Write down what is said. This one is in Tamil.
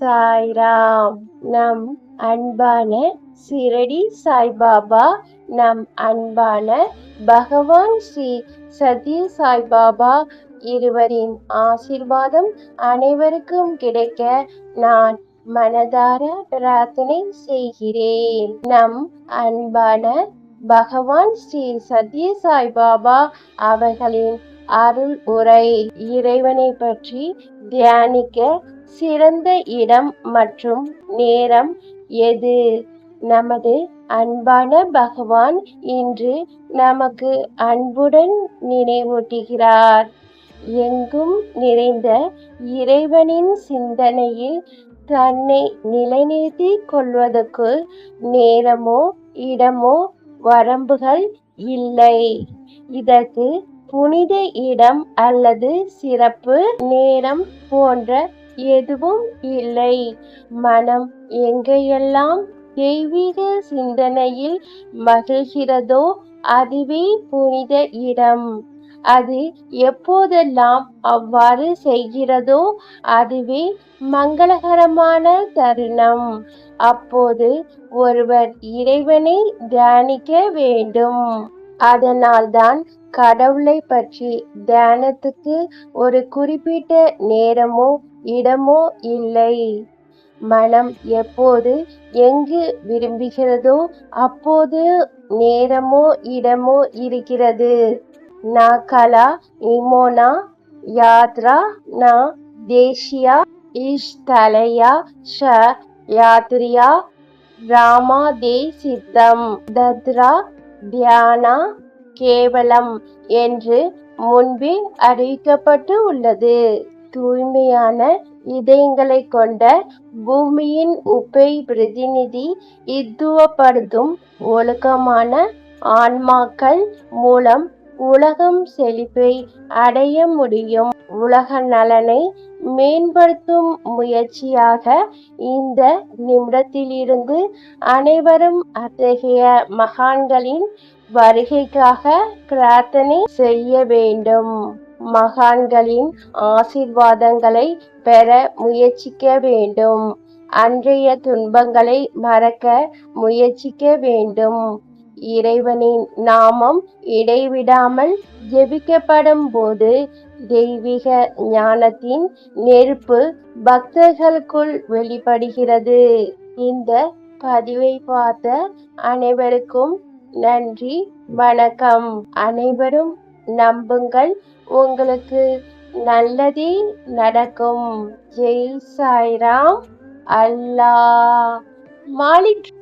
சாய்ராம். நம் அன்பான சிரடி சாய்பாபா நம் அன்பான பகவான் ஸ்ரீ சத்ய சாய்பாபா இருவரின் ஆசிர்வாதம் அனைவருக்கும் கிடைக்க நான் மனதார பிரார்த்தனை செய்கிறேன். நம் அன்பான பகவான் ஸ்ரீ சத்ய சாய்பாபா அவர்களின் அருள் உரை இறைவனை பற்றி தியானிக்க சிறந்த இடம் மற்றும் நேரம் எது? நமது அன்பான பகவான் இன்று நமக்கு அன்புடன் நினைவூட்டுகிறார். எங்கும் நிறைந்த இறைவனின் சிந்தனையில் தன்னை நிலைநிறுத்திக் கொள்வதற்கு நேரமோ இடமோ வரம்புகள் இல்லை. இதற்கு புனித இடம் அல்லது சிறப்பு நேரம் போன்ற எதுவும் இல்லை. மனம் எங்கெல்லாம் தெய்வீக சிந்தனையில் மகிழ்கிறதோ அதுவே புனித இடம். அது எப்போதெல்லாம் அவ்வாறு செய்கிறதோ அதுவே மங்களகரமான தருணம். அப்போது ஒருவர் இறைவனை தியானிக்க வேண்டும். அதனால்தான் கடவுளை பற்றி தியானத்துக்கு ஒரு குறிப்பிட்ட நேரமோ இடமோ இல்லை. மனம் எப்போது எங்கு விரும்புகிறதோ அப்போது நேரமோ இடமோ இருக்கிறது. நா கலா இமோனா யாத்ரா நா தேசியா இஷ்தலையா ஷ யாத்ரியா ராமா தே சித்தம் தத்ரா தியானா கேவலம் என்று முன்பே அறிவிக்கப்பட்டு உள்ளது. தூய்மையான இதயங்களை கொண்ட பூமியின் உப்பை பிரதிநிதி இத்துவப்படுத்தும் ஒழுக்கமான ஆன்மாக்கள் மூலம் உலகம் செழிப்பை அடைய முடியும். உலக நலனை மேம்படுத்தும் முயற்சியாக இந்த நிமிடத்திலிருந்து அனைவரும் அத்தகைய மகான்களின் வருகைக்காக பிரார்த்தனை செய்ய வேண்டும். மகான்களின் ஆசிர்வாதங்களை பெற முயற்சிக்க வேண்டும். அன்றைய துன்பங்களை மறக்க முயற்சிக்க வேண்டும். இறைவனின் நாமம் இடைவிடாமல் ஜெபிக்கப்படும் போது தெய்வீக ஞானத்தின் நெருப்பு பக்தர்களுக்குள் வெளிப்படுகிறது. இந்த பதிவை பார்த்த அனைவருக்கும் நன்றி வணக்கம். அனைவரும் நம்புங்கள். உங்களுக்கு நல்லதே நடக்கும். ஜெய் சாய்ராம். அல்லாஹ். மாலிக்.